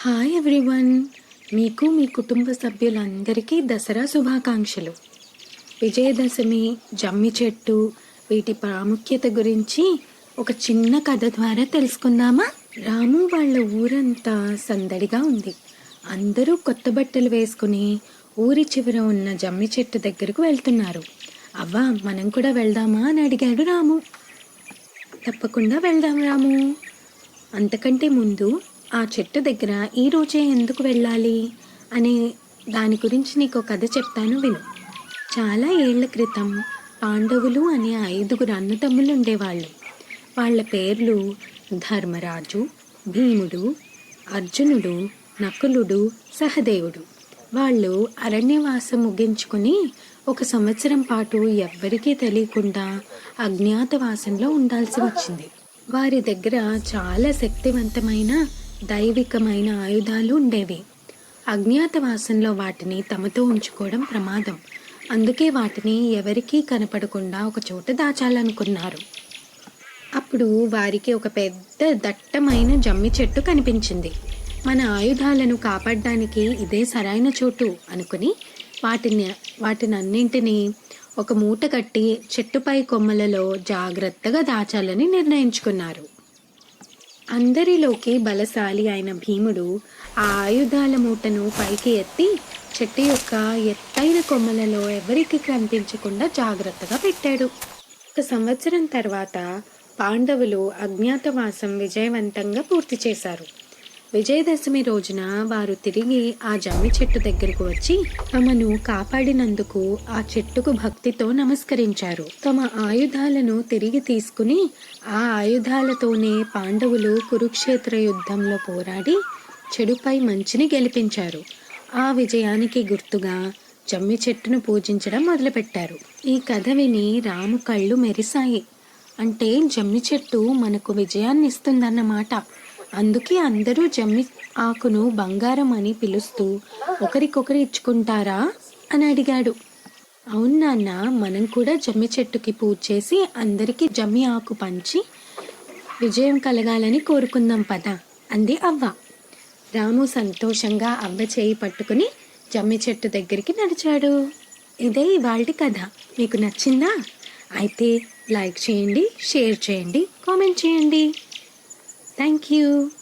Hi everyone మీకు మీ కుటుంబ సభ్యులందరికీ దసరా శుభాకాంక్షలు. విజయదశమి జమ్మి చెట్టు వీటి ప్రాముఖ్యత గురించి ఒక చిన్న కథ ద్వారా తెలుసుకుందామా? రాము వాళ్ళ ఊరంతా సందడిగా ఉంది. అందరూ కొత్త బట్టలు వేసుకుని ఊరి చివర ఉన్న జమ్మి చెట్టు దగ్గరకు వెళ్తున్నారు. అవ్వా మనం కూడా వెళ్దామా అని అడిగాడు రాము. తప్పకుండా వెళ్దాం రాము. అంతకంటే ముందు ఆ చెట్టు దగ్గర ఈరోజే ఎందుకు వెళ్ళాలి అనే దాని గురించి నీకు కథ చెప్తాను విను. చాలా ఏళ్ళ క్రితం పాండవులు అనే ఐదుగురు అన్నతమ్ములు ఉండేవాళ్ళు. వాళ్ళ పేర్లు ధర్మరాజు భీముడు అర్జునుడు నకులుడు సహదేవుడు. వాళ్ళు అరణ్యవాసం ముగించుకుని ఒక సంవత్సరం పాటు ఎవ్వరికీ తెలియకుండా అజ్ఞాతవాసంలో ఉండాల్సి వచ్చింది. వారి దగ్గర చాలా శక్తివంతమైన దైవికమైన ఆయుధాలు ఉండేవి. అజ్ఞాతవాసంలో వాటిని తమతో ఉంచుకోవడం ప్రమాదం. అందుకే వాటిని ఎవరికీ కనపడకుండా ఒక చోట దాచాలనుకున్నారు. అప్పుడు వారికి ఒక పెద్ద దట్టమైన జమ్మి చెట్టు కనిపించింది. మన ఆయుధాలను కాపాడడానికి ఇదే సరైన చోటు అనుకుని వాటిని వాటిని అన్నింటినీ ఒక మూట కట్టి చెట్టుపై కొమ్మలలో జాగ్రత్తగా దాచాలని నిర్ణయించుకున్నారు. అందరిలోకి బలశాలి అయిన భీముడు ఆ ఆయుధాల మూటను పైకి ఎత్తి చెట్టు యొక్క ఎత్తైన కొమ్మలలో ఎవరికి కనిపించకుండా జాగ్రత్తగా పెట్టాడు. ఒక సంవత్సరం తర్వాత పాండవులు అజ్ఞాతవాసం విజయవంతంగా పూర్తి చేశారు. విజయదశమి రోజున వారు తిరిగి ఆ జమ్మి చెట్టు దగ్గరకు వచ్చి తమను కాపాడినందుకు ఆ చెట్టుకు భక్తితో నమస్కరించారు. తమ ఆయుధాలను తిరిగి తీసుకుని ఆ ఆయుధాలతోనే పాండవులు కురుక్షేత్ర యుద్ధంలో పోరాడి చెడుపై మంచిని గెలిపించారు. ఆ విజయానికి గుర్తుగా జమ్మి చెట్టును పూజించడం మొదలుపెట్టారు. ఈ కథ విని రాము కళ్ళు మెరిశాయి. అంటే జమ్మి చెట్టు మనకు విజయాన్ని ఇస్తుందన్నమాట అందుకే అందరూ జమ్మి ఆకును బంగారం అని పిలుస్తూ ఒకరికొకరు ఇచ్చుకుంటారా? అని అడిగాడు. అవును నాన్న మనం కూడా జమ్మి చెట్టుకి పూజ చేసి అందరికీ జమ్మి ఆకు పంచి విజయం కలగాలని కోరుకుందాం పద అంది అవ్వ. రాము సంతోషంగా అవ్వ చేయి పట్టుకుని జమ్మి చెట్టు దగ్గరికి నడిచాడు. ఇదే ఇవాళ కథ. మీకు నచ్చిందా? అయితే లైక్ చేయండి షేర్ చేయండి కామెంట్ చేయండి. Thank you.